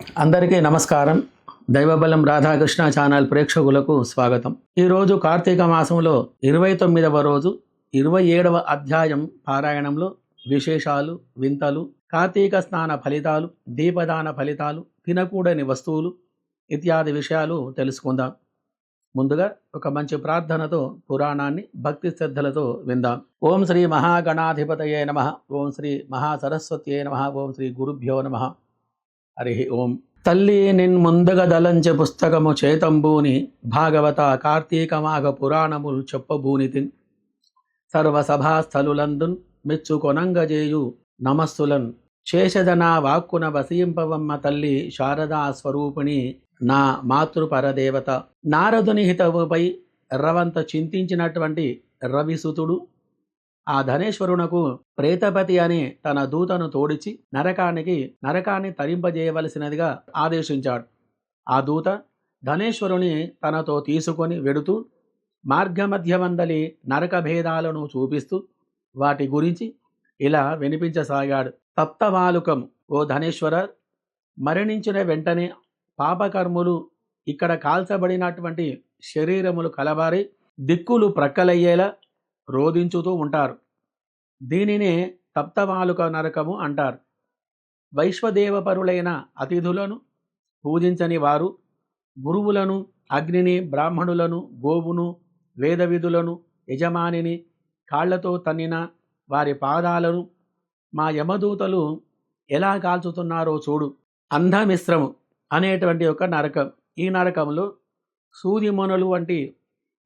అందరికీ నమస్కారం. దైవబలం రాధాకృష్ణ ఛానల్ ప్రేక్షకులకు స్వాగతం. ఈరోజు కార్తీక మాసంలో ఇరవై తొమ్మిదవ రోజు ఇరవై ఏడవ అధ్యాయం పారాయణంలో విశేషాలు వింతలు కార్తీక స్నాన ఫలితాలు దీపదాన ఫలితాలు తినకూడని వస్తువులు ఇత్యాది విషయాలు తెలుసుకుందాం. ముందుగా ఒక మంచి ప్రార్థనతో పురాణాన్ని భక్తి శ్రద్ధలతో విందాం. ఓం శ్రీ మహాగణాధిపతయే నమ. ఓం శ్రీ మహాసరస్వత్యే నమ. ఓం శ్రీ గురుభ్యో నమ. హరి ఓం. తల్లి నిన్ ముందుగ పుస్తకము చేతంబూని భాగవత కార్తీకమాగ పురాణములు చెప్పబూనితిన్ సర్వసభాస్థలులందున్ మెచ్చుకొనంగజేయు నమస్సులన్. శేషదనా వాక్కున వసీంపవమ్మ తల్లి శారదా స్వరూపిణి నా మాతృపరదేవత. నారదుని హితవుపై రవంత చింతించినటువంటి రవిసుతుడు ఆ ధనేశ్వరునకు ప్రేతపతి అని తన దూతను తోడిచి నరకానికి నరకాన్ని తరింపజేయవలసినదిగా ఆదేశించాడు. ఆ దూత ధనేశ్వరుని తనతో తీసుకొని వెడుతూ మార్గమధ్యమందలి నరక భేదాలను చూపిస్తూ వాటి గురించి ఇలా వినిపించసాగాడు. తప్తమాలుకం ఓ ధనేశ్వర మరణించిన వెంటనే పాపకర్ములు ఇక్కడ కాల్చబడినటువంటి శరీరములు కలబారి దిక్కులు ప్రక్కలయ్యేలా రోధించుతూ ఉంటారు. దీనినే తప్తమాలుక నరకము అంటారు. వైశ్వదేవపరులైన అతిథులను పూజించని వారు గురువులను అగ్నిని బ్రాహ్మణులను గోవును వేదవిధులను యజమానిని కాళ్ళతో తన్నిన వారి పాదాలను మా యమదూతలు ఎలా కాల్చుతున్నారో చూడు. అంధమిశ్రము అనేటువంటి ఒక నరకం. ఈ నరకంలో సూర్యమునులు వంటి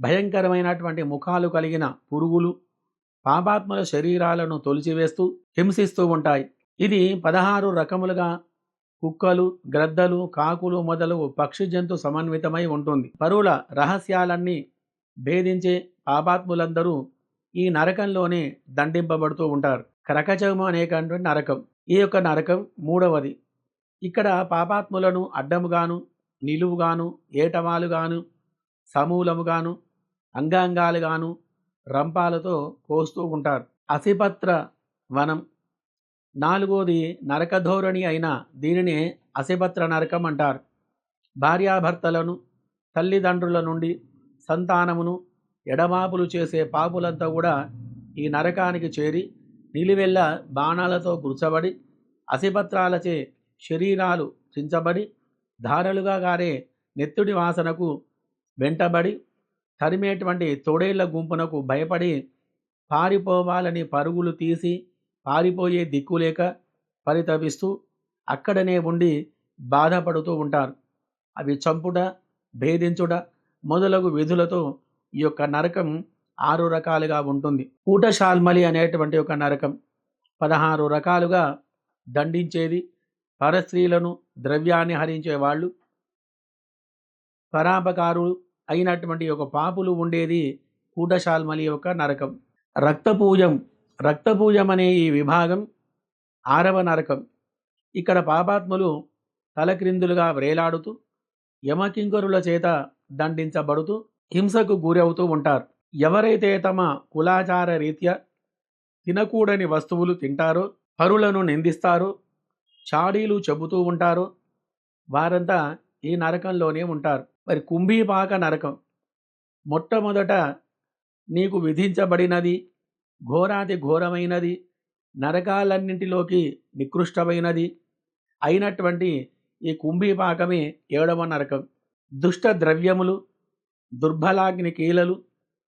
భయంకరమైనటువంటి ముఖాలు కలిగిన పురుగులు పాపాత్మల శరీరాలను తొలిచివేస్తూ హింసిస్తూ ఉంటాయి. ఇది పదహారు రకములుగా కుక్కలు గ్రద్దలు కాకులు మొదలు పక్షి జంతు సమన్వితమై ఉంటుంది. పరువుల రహస్యాలన్నీ భేదించే పాపాత్ములందరూ ఈ నరకంలోనే దండింపబడుతూ ఉంటారు. క్రకచము అనేటువంటి నరకం. ఈ యొక్క నరకం మూడవది. ఇక్కడ పాపాత్ములను అడ్డముగాను నిలువుగాను ఏటవాలుగాను సమూలముగాను అంగాంగాలుగాను రంపాలతో కోస్తూ ఉంటారు. అసిపత్ర వనం. నాలుగోది నరకధోరణి అయిన దీనినే అసిపత్ర నరకం అంటారు. భార్యాభర్తలను తల్లిదండ్రుల నుండి సంతానమును ఎడమాపులు చేసే పాపులంతా కూడా ఈ నరకానికి చేరి నిలివెల్ల బాణాలతో గుర్చబడి అసిపత్రాలచే శరీరాలు చించబడి ధారలుగా గారే నెత్తుడి వాసనకు వెంటబడి తరిమేటువంటి తొడేళ్ళ గుంపునకు భయపడి పారిపోవాలని పరుగులు తీసి పారిపోయే దిక్కులేక పరితపిస్తూ అక్కడనే ఉండి బాధపడుతూ ఉంటారు. అవి చంపుట భేదించుట మొదలగు విధులతో ఈ యొక్క నరకం ఆరు రకాలుగా ఉంటుంది. కూటశాల్మలి అనేటువంటి ఒక నరకం. పదహారు రకాలుగా దండించేది పరస్త్రీలను ద్రవ్యాన్ని హరించే వాళ్ళు. పరాపకారులు అయినటువంటి ఒక పాపులు ఉండేది కూటశాల్మలి యొక్క నరకం. రక్తపూజం రక్తపూజం అనే ఈ విభాగం ఆరవ నరకం. ఇక్కడ పాపాత్ములు తలక్రిందులుగా వ్రేలాడుతూ యమకింకరుల చేత దండించబడుతూ హింసకు గురవుతూ ఉంటారు. ఎవరైతే తమ కులాచార రీత్యా తినకూడని వస్తువులు తింటారో పరులను నిందిస్తారో చాడీలు చెబుతూ ఉంటారో వారంతా ఈ నరకంలోనే ఉంటారు. మరి కుంభీపాక నరకం. మొట్టమొదట నీకు విధించబడినది ఘోరాతి ఘోరమైనది నరకాలన్నింటిలోకి నికృష్టమైనది అయినటువంటి ఈ కుంభీపాకమే ఏడవ నరకం. దుష్ట ద్రవ్యములు దుర్బలాగ్ని కీలలు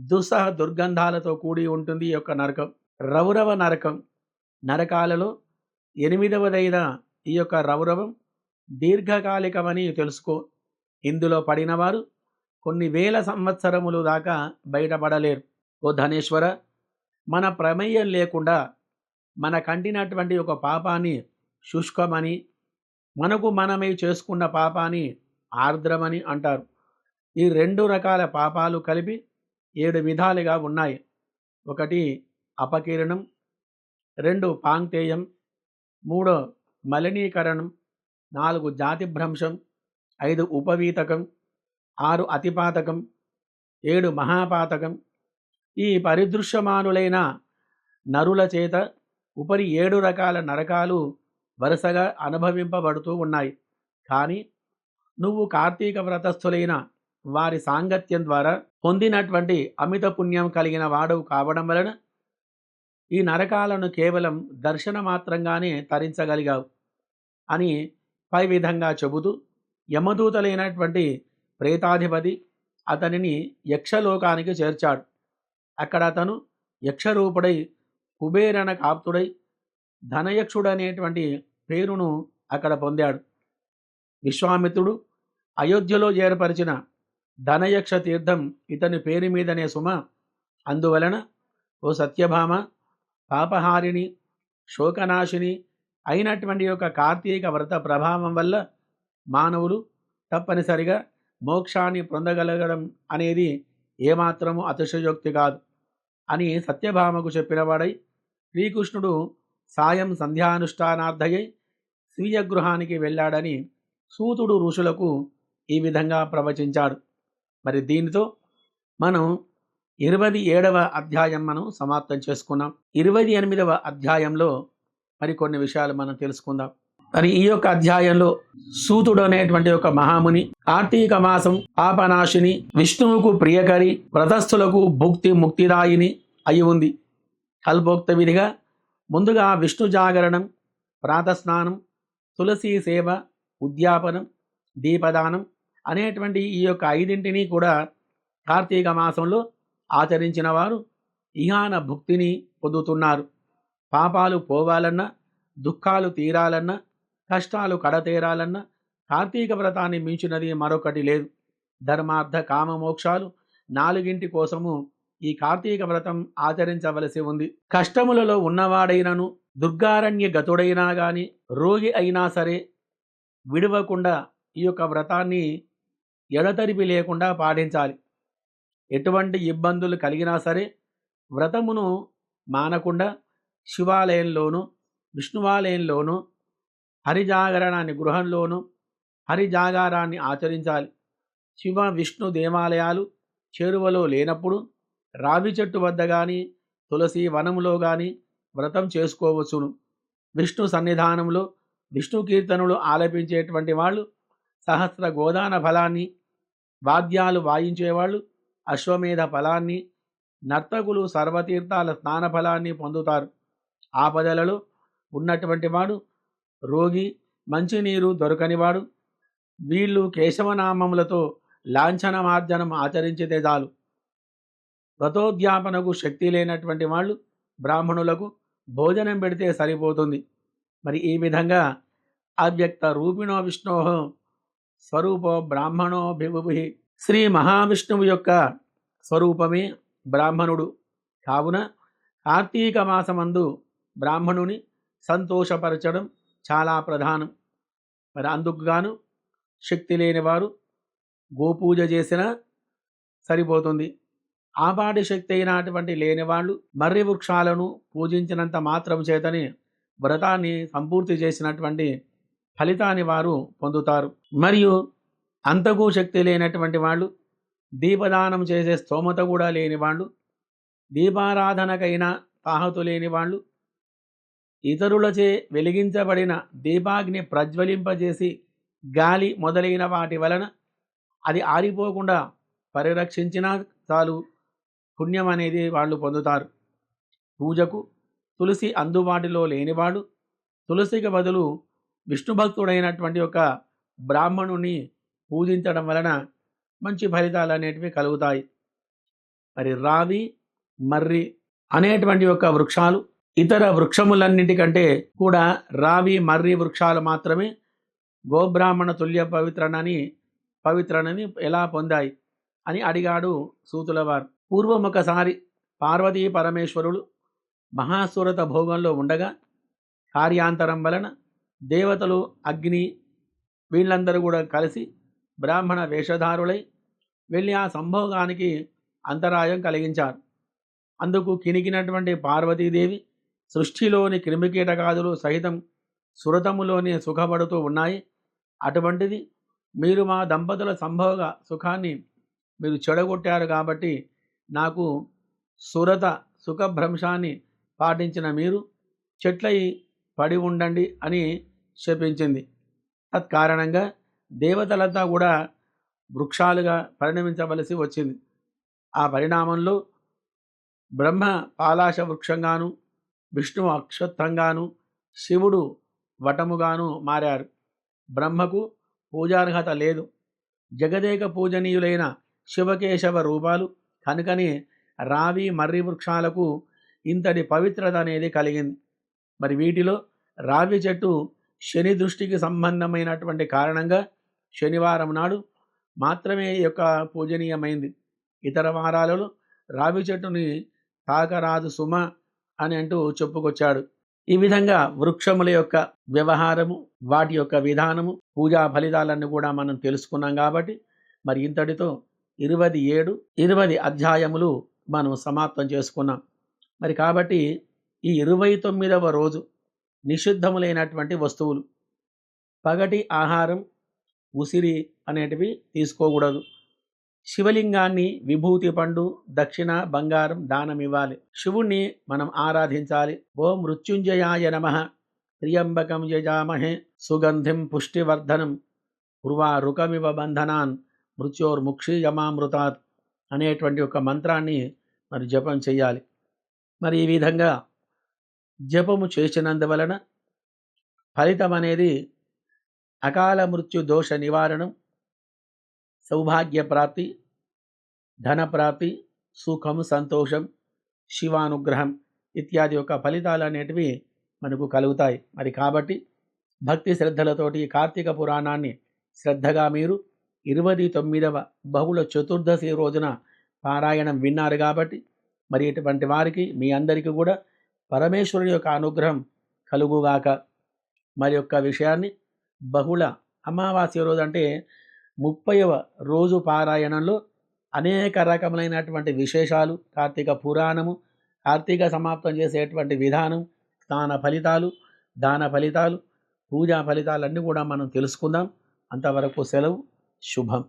దుస్సహ దుర్గంధాలతో కూడి ఉంటుంది ఈ యొక్క నరకం. రౌరవ నరకం. నరకాలలో ఎనిమిదవదైన ఈ యొక్క రౌరవం దీర్ఘకాలికమని తెలుసుకో ఇందులో పడినవారు కొన్ని వేల సంవత్సరములు దాకా బయటపడలేరు. ఓ ధనేశ్వర మన ప్రమేయం లేకుండా మన కంటినటువంటి ఒక పాపాన్ని శుష్కమని మనకు మనమే చేసుకున్న పాపాన్ని ఆర్ద్రమని అంటారు. ఈ రెండు రకాల పాపాలు కలిపి ఏడు విధాలుగా ఉన్నాయి. ఒకటి అపకీరణం రెండు పాంక్తేయం మూడో మలినీకరణం నాలుగు జాతిభ్రంశం ఐదు ఉపవీతకం ఆరు అతిపాతకం ఏడు మహాపాతకం. ఈ పరిదృశ్యమానులైన నరుల చేత ఉపరి ఏడు రకాల నరకాలు వరుసగా అనుభవింపబడుతూ ఉన్నాయి. కానీ నువ్వు కార్తీక వ్రతస్థులైన వారి సాంగత్యం ద్వారా పొందినటువంటి అమిత పుణ్యం కలిగిన వాడవు కావడం వలన ఈ నరకాలను కేవలం దర్శన మాత్రంగానే తరించగలిగావు అని పై విధంగా చెబుతూ యమదూతలైనటువంటి ప్రేతాధిపతి అతనిని యక్షలోకానికి చేర్చాడు. అక్కడ అతను యక్షరూపుడై కుబేరన కాప్తుడై ధనయక్షుడనేటువంటి పేరును అక్కడ పొందాడు. విశ్వామిత్రుడు అయోధ్యలో ఏర్పరిచిన ధనయక్ష తీర్థం ఇతని పేరు మీదనే సుమ. అందువలన ఓ సత్యభామ పాపహారిణి శోకనాశిని అయినటువంటి యొక్క కార్తీక వ్రత ప్రభావం వల్ల మానవులు తప్పనిసరిగా మోక్షాన్ని పొందగలగడం అనేది ఏమాత్రము అతిశయోక్తి కాదు అని సత్యభామకు చెప్పినవాడై శ్రీకృష్ణుడు సాయం సంధ్యానుష్ఠానార్థయై స్వీయ గృహానికి వెళ్ళాడని సూతుడు ఋషులకు ఈ విధంగా ప్రవచించాడు. మరి దీనితో మనం ఇరవై ఏడవ అధ్యాయం మనం సమాప్తం చేసుకున్నాం. ఇరవై ఎనిమిదవ అధ్యాయంలో మరికొన్ని విషయాలు మనం తెలుసుకుందాం. మరి ఈ యొక్క అధ్యాయంలో సూతుడు అనేటువంటి ఒక మహాముని కార్తీక మాసం పాపనాశిని విష్ణువుకు ప్రియకరి వ్రతస్థులకు భుక్తి ముక్తిదాయిని అయి ఉంది. కల్పోక్త విధిగా ముందుగా విష్ణు జాగరణం ప్రాతస్నానం తులసి సేవ ఉద్యాపనం దీపదానం అనేటువంటి ఈ యొక్క ఐదింటిని కూడా కార్తీక మాసంలో ఆచరించిన వారు ఇహాన భుక్తిని పొందుతున్నారు. పాపాలు పోవాలన్నా దుఃఖాలు తీరాలన్నా కష్టాలు కడతేరాలన్న కార్తీక వ్రతాన్ని మించినది మరొకటి లేదు. ధర్మార్థ కామ మోక్షాలు నాలుగింటి కోసము ఈ కార్తీక వ్రతం ఆచరించవలసి ఉంది. కష్టములలో ఉన్నవాడైనను దుర్గారణ్య గతుడైనా గాని రోగి అయినా సరే విడవకుండా ఈ యొక్క వ్రతాన్ని ఎడతరిపి లేకుండా పాటించాలి. ఎటువంటి ఇబ్బందులు కలిగినా సరే వ్రతమును మానకుండా శివాలయంలోనూ విష్ణువాలయంలోనూ హరిజాగరణాన్ని గృహంలోనూ హరిజాగారాన్ని ఆచరించాలి. శివ విష్ణు దేవాలయాలు చేరువలో లేనప్పుడు రావి చెట్టు వద్ద కానీ తులసి వనములో కానీ వ్రతం చేసుకోవచ్చును. విష్ణు సన్నిధానంలో విష్ణు కీర్తనలు ఆలపించేటువంటి వాళ్ళు సహస్ర గోదాన ఫలాన్ని వాద్యాలు వాయించేవాళ్ళు అశ్వమేధ ఫలాన్ని నర్తకులు సర్వతీర్థాల స్నాన ఫలాన్ని పొందుతారు. ఆపదలలో ఉన్నటువంటి వాడు రోగి మంచినీరు దొరకనివాడు. వీళ్ళు కేశవనామములతో లాంఛనమార్జనం ఆచరించితే చాలు. వ్రతోద్యాపనకు శక్తి లేనటువంటి వాళ్ళు బ్రాహ్మణులకు భోజనం పెడితే సరిపోతుంది. మరి ఈ విధంగా అవ్యక్త రూపిణో విష్ణో స్వరూపో బ్రాహ్మణో భిభుభి శ్రీ మహావిష్ణువు యొక్క స్వరూపమే బ్రాహ్మణుడు. కావున కార్తీక మాసమందు బ్రాహ్మణుని సంతోషపరచడం చాలా ప్రధానం. మరి అందుకుగాను శక్తి లేనివారు గోపూజ చేసినా సరిపోతుంది. ఆపాటి శక్తి అయినటువంటి లేనివాళ్ళు మర్రి వృక్షాలను పూజించినంత మాత్రం చేతని వ్రతాన్ని సంపూర్తి చేసినటువంటి ఫలితాన్ని వారు పొందుతారు. మరియు అంతకు శక్తి లేనటువంటి వాళ్ళు దీపదానం చేసే స్తోమత కూడా లేని వాళ్ళు దీపారాధనకైనా తాహతు లేని వాళ్ళు ఇతరులచే వెలిగించబడిన దీపాగ్ని ప్రజ్వలింపజేసి గాలి మొదలైన వాటి వలన అది ఆరిపోకుండా పరిరక్షించినా చాలు పుణ్యం అనేది వాళ్ళు పొందుతారు. పూజకు తులసి అందుబాటులో లేనివాడు తులసికి బదులు విష్ణు భక్తుడైనటువంటి ఒక బ్రాహ్మణుని పూజించడం వలన మంచి ఫలితాలు అనేటివి కలుగుతాయి. మరి రావి మర్రి అనేటువంటి యొక్క వృక్షాలు ఇతర వృక్షములన్నింటికంటే కూడా రావి మర్రి వృక్షాలు మాత్రమే గోబ్రాహ్మణ తుల్య పవిత్రనని పవిత్రనని ఎలా పొందాయి అని అడిగాడు సూతులవారు. పూర్వం ఒకసారి పార్వతీ పరమేశ్వరులు మహాసురత భోగంలో ఉండగా కార్యాంతరం వలన దేవతలు అగ్ని వీళ్ళందరూ కూడా కలిసి బ్రాహ్మణ వేషధారులై వెళ్ళి ఆ సంభోగానికి అంతరాయం కలిగించారు. అందుకు కినికినటువంటి పార్వతీదేవి సృష్టిలోని క్రిమికీటకాదులు సహితం సురతములోనే సుఖపడుతూ ఉన్నాయి. అటువంటిది మీరు మా దంపతుల సంభోగ సుఖాన్ని మీరు చెడగొట్టారు కాబట్టి నాకు సురత సుఖభ్రంశాన్ని పాటించిన మీరు చెట్లయి పడి ఉండండి అని శపించింది తత్కారణంగా దేవతలంతా కూడా వృక్షాలుగా పరిణమించవలసి వచ్చింది. ఆ పరిణామంలో బ్రహ్మ పాలాశ వృక్షంగాను విష్ణువు అక్షత్రంగాను శివుడు వటముగాను మారారు. బ్రహ్మకు పూజార్హత లేదు. జగదేక పూజనీయులైన శివకేశవ రూపాలు కనుకనే రావి మర్రి వృక్షాలకు ఇంతటి పవిత్రత అనేది కలిగింది. మరి వీటిలో రావి చెట్టు శని దృష్టికి సంబంధమైనటువంటి కారణంగా శనివారం నాడు మాత్రమే యొక్క పూజనీయమైంది. ఇతర వారాలలో రావి చెట్టుని తాకరాదు సుమ అని అంటూ చెప్పుకొచ్చాడు. ఈ విధంగా వృక్షముల యొక్క వ్యవహారము వాటి యొక్క విధానము పూజా ఫలితాలన్నీ కూడా మనం తెలుసుకున్నాం కాబట్టి మరి ఇంతటితో ఇరవై ఏడు ఇరవై అధ్యాయములు మనం సమాప్తం చేసుకున్నాం. మరి కాబట్టి ఈ ఇరవై తొమ్మిదవ రోజు నిషిద్ధములైనటువంటి వస్తువులు. పగటి ఆహారం ఉసిరి అనేటివి తీసుకోకూడదు. శివలింగాన్ని విభూతి పండు దక్షిణ బంగారం దానం ఇవ్వాలి. శివుణ్ణి మనం ఆరాధించాలి. ఓ మృత్యుంజయాయ నమ. త్రియంబకం యజామహే. సుగంధిం పుష్టివర్ధనం. ఉర్వారుకమివ బంధనాన్. మృత్యోర్ముక్షీయమామృతాత్ అనేటువంటి ఒక మంత్రాన్ని మరి జపం చేయాలి మరి ఈ విధంగా జపము చేసినందువలన ఫలితం అనేది అకాల మృత్యు దోష నివారణం సౌభాగ్య ప్రాప్తి ధనప్రాప్తి సుఖం సంతోషం శివానుగ్రహం ఇత్యాది యొక్క ఫలితాలు అనేటివి మనకు కలుగుతాయి. మరి కాబట్టి భక్తి శ్రద్ధలతోటి కార్తీక పురాణాన్ని శ్రద్ధగా మీరు ఇరవై తొమ్మిదవ బహుళ చతుర్దశి రోజున పారాయణం విన్నారు కాబట్టి మరి ఇటువంటి వారికి మీ అందరికీ కూడా పరమేశ్వరుని యొక్క అనుగ్రహం కలుగుగాక. మరి యొక్క విషయాన్ని బహుళ అమావాస్య రోజు అంటే ముప్పైవ రోజు పారాయణంలో అనేక రకములైనటువంటి విశేషాలు కార్తీక పురాణము కార్తీక సమాప్తం చేసేటువంటి విధానం స్నాన ఫలితాలు దాన ఫలితాలు పూజా ఫలితాలన్నీ కూడా మనం తెలుసుకుందాం. అంతవరకు సెలవు శుభం.